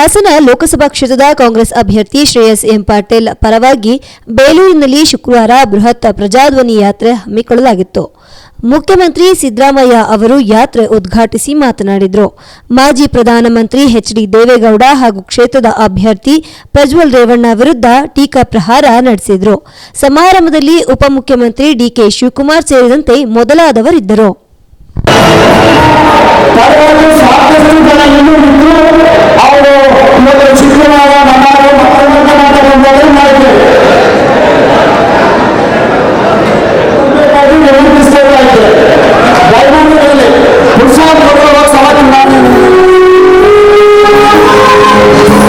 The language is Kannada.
ಹಾಸನ ಲೋಕಸಭಾ ಕ್ಷೇತ್ರದ ಕಾಂಗ್ರೆಸ್ ಅಭ್ಯರ್ಥಿ ಶ್ರೇಯಸ್ ಎಂ ಪಾಟೀಲ್ ಪರವಾಗಿ ಬೇಲೂರಿನಲ್ಲಿ ಶುಕ್ರವಾರ ಬೃಹತ್ ಪ್ರಜಾಧ್ವನಿ ಯಾತ್ರೆ ಹಮ್ಮಿಕೊಳ್ಳಲಾಗಿತ್ತು. ಮುಖ್ಯಮಂತ್ರಿ ಸಿದ್ದರಾಮಯ್ಯ ಅವರು ಯಾತ್ರೆ ಉದ್ಘಾಟಿಸಿ ಮಾತನಾಡಿದರು. ಮಾಜಿ ಪ್ರಧಾನಮಂತ್ರಿ ಎಚ್ ಡಿ ದೇವೇಗೌಡ ಹಾಗೂ ಕ್ಷೇತ್ರದ ಅಭ್ಯರ್ಥಿ ಪ್ರಜ್ವಲ್ ರೇವಣ್ಣ ವಿರುದ್ಧ ಟೀಕಾ ಪ್ರಹಾರ ನಡೆಸಿದರು. ಸಮಾರಂಭದಲ್ಲಿ ಉಪಮುಖ್ಯಮಂತ್ರಿ ಡಿಕೆ ಶಿವಕುಮಾರ್ ಸೇರಿದಂತೆ ಮೊದಲಾದವರಿದ್ದರು. Oh,